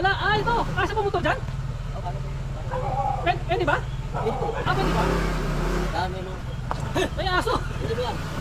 Wala, ah, ito. Asa pa motor dyan? Pwede ba? Ah, pwede ba? Dami, no. May aso. Pwede ba yan?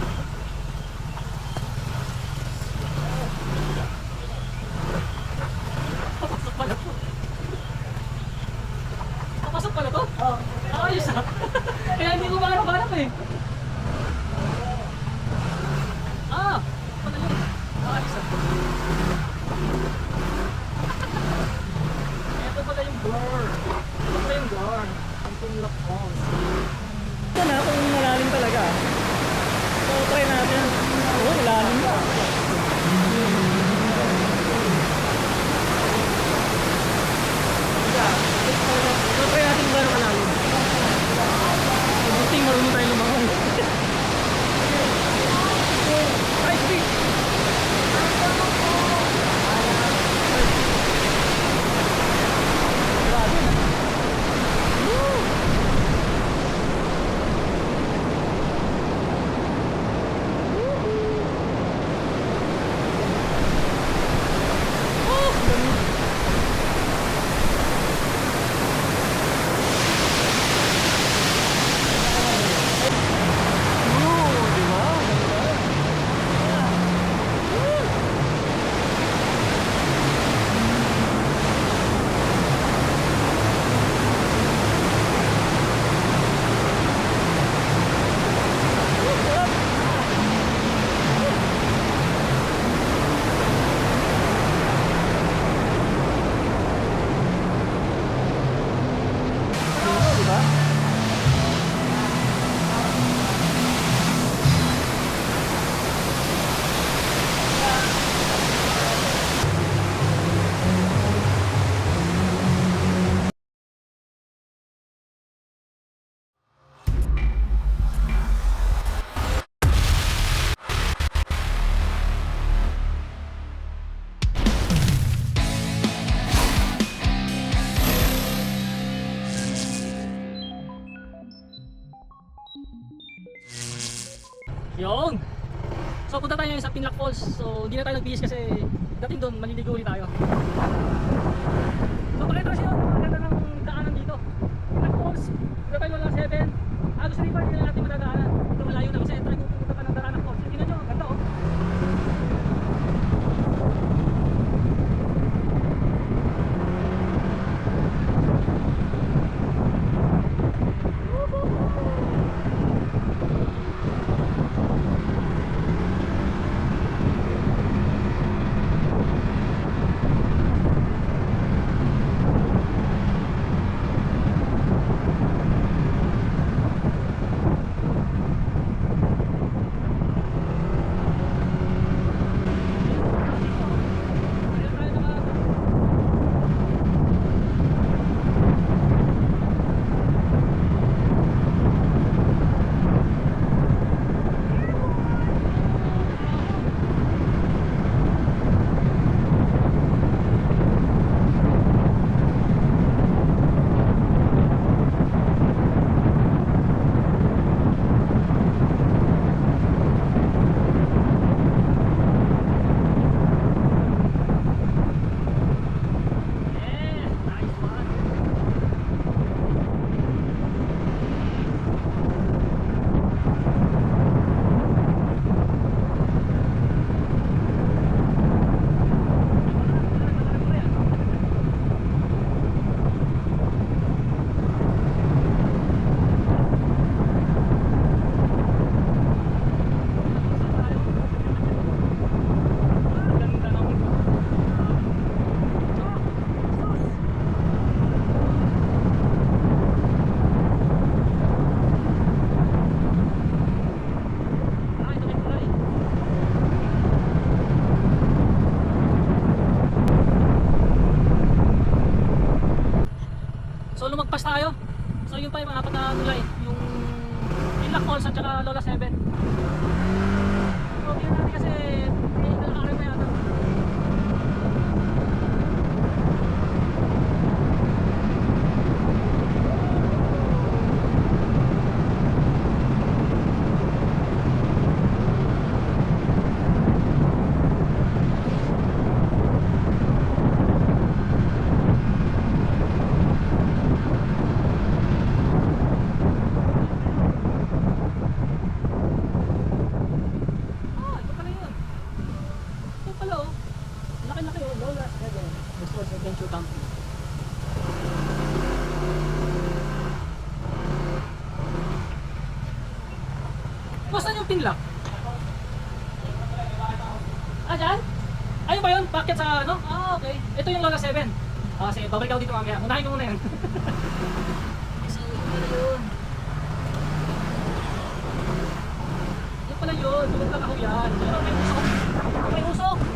Tinlac Falls. So, hindi na tayo nagbihis kasi dating doon, maliligo ulit tayo. So yun pa yung mga apat na tulay, yung Inlac Falls at saka Lola 7. So yun natin kasi yung pinlock? Ah, dyan? Ayun ba yun? Bakit sa ano? Ah, okay. Ito yung Lola 7. Ah, sige, babalik ako dito mamaya. Unahin ko muna yan. so, yun pala yun. Yun pala yun. Tulog lang ako yan. Pero may usok. May usok.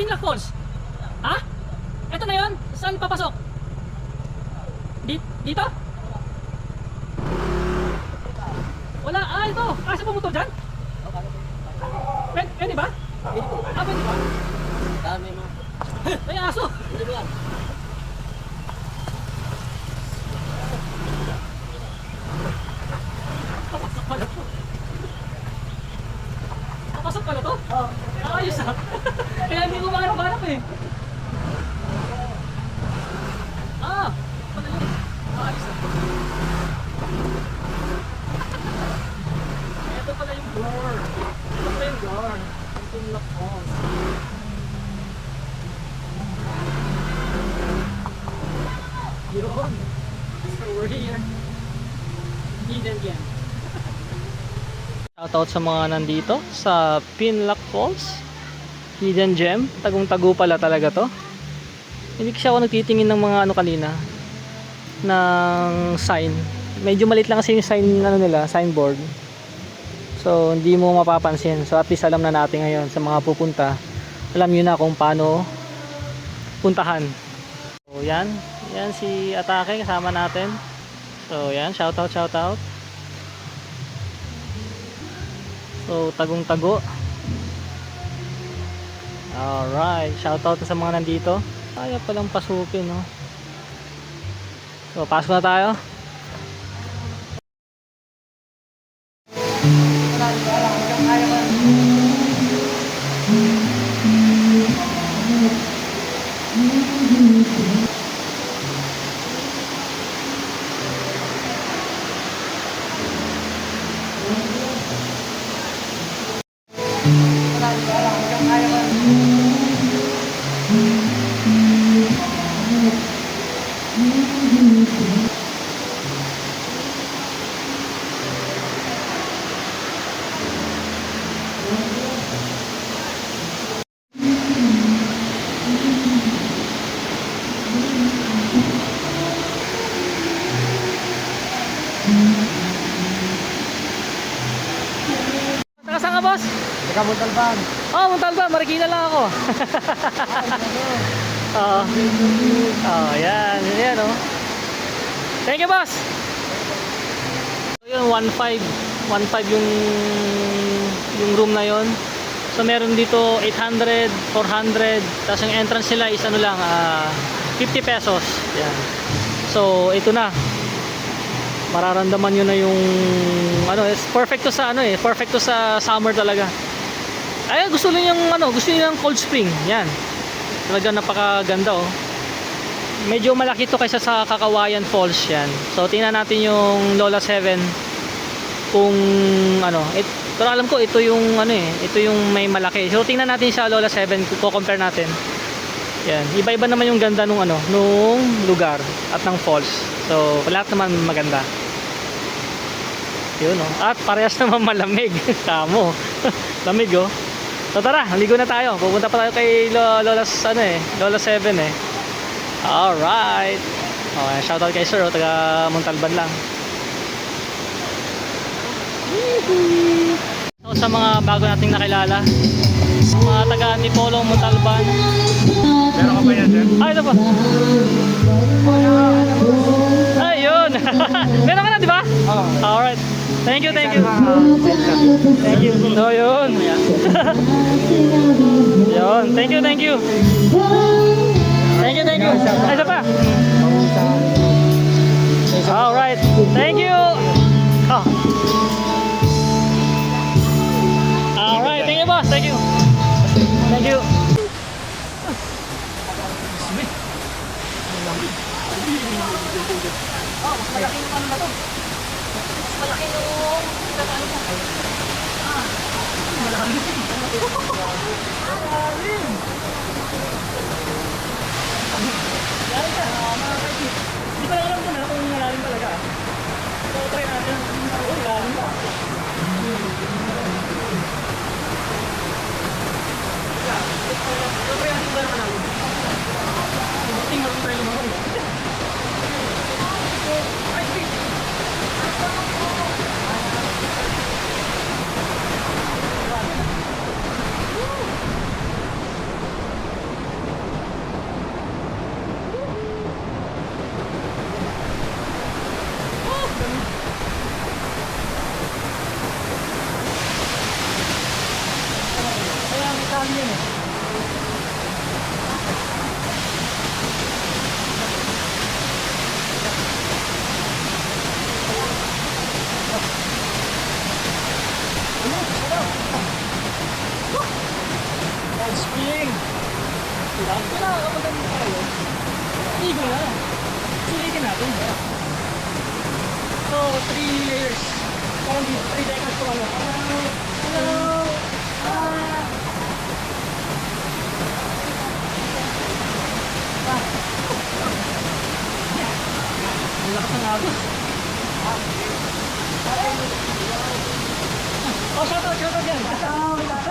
15 lakh calls. Ha? Ito na yon. Saan papasok? Di dito? Wala. Ah, ito. Ah, Kasi pumunto dyan? Pwede, pwede ba? Ah, pwede ba? Dami mo. May aso. Hindi? Papasok pala to. Papasok pala to? Oo. Ayos ah. Kaya hindi ko mahanap-hanap eh. Ah! Ah. Ito pala yung door. Ito yung door. Ang tunlock falls. Yun. So we're here. Hidden gem. Shoutout sa mga nandito sa Pinlock Falls. Hidden Gem. Tagong-tago pala talaga to. Hindi kasi ako nagtitingin ng mga ano kanina ng sign. Medyo malit lang kasi yung sign ano nila, signboard. So hindi mo mapapansin. So at least alam na natin ngayon sa mga pupunta. Alam niyo na kung paano puntahan. So yan, yan si Atake kasama natin. So yan, shoutout shoutout. So, tagong-tago. Alright. Shoutout sa mga nandito. Kaya palang pasukin, no? So, pasok na tayo. Taga boss? Teka mo talban. Oh, Montalba. Marikina lang ako. Oo. Oh, yan. Yan, oh. Thank you, boss. So, yun, 1.5. 1.5 yung yung room na yon. So, meron dito 800, 400. Tapos yung entrance nila is ano lang, ah, 50 pesos. Yan. So, ito na. Mararamdaman nyo na yung ano, it's perfect to sa ano eh, perfect to sa summer talaga. Ay, gusto niyo yung ano, gusto niyo yung cold spring. Yan. Talaga napakaganda oh. Medyo malaki to kaysa sa Kakawayan Falls yan. So tingnan natin yung Lola 7 kung ano, it, pero alam ko ito yung ano eh, ito yung may malaki. So tingnan natin sa Lola 7 kung compare natin. Yan, iba-iba naman yung ganda nung ano, nung lugar at ng falls. So lahat naman maganda. Yun oh. At parehas naman malamig. Kamo. Lamig oh. So tara, ligo na tayo. Pupunta pa tayo kay Lo- Lola ano eh, Lola 7 eh. Alright. Okay, shoutout kay Sir, oh, taga Montalban lang. So, sa mga bago nating nakilala, mga taga Antipolo, Montalban. Meron ka ba yan, sir? Ah, ito pa. Ayun. Meron ka na, di ba? Oo. Alright. Thank you, thank you. Thank you. So, yun. yun. Thank you, thank you. Thank you, thank you. Ay, isa pa. Alright. Thank you. Oh. Alright. Thank you, boss. Thank you. Thank you. Hindi ko lang alam kung malalim talaga. So, try natin. Oh, lalim pa. Kaya may tali yan eh. Spring! Lang ko na, kapag ganun tayo. Igo na. Sulitin So, three layers. Parang di, three decades ko ano. Hello! Ah! Ang lakas ng agos. Oh, shout out, shout out yan.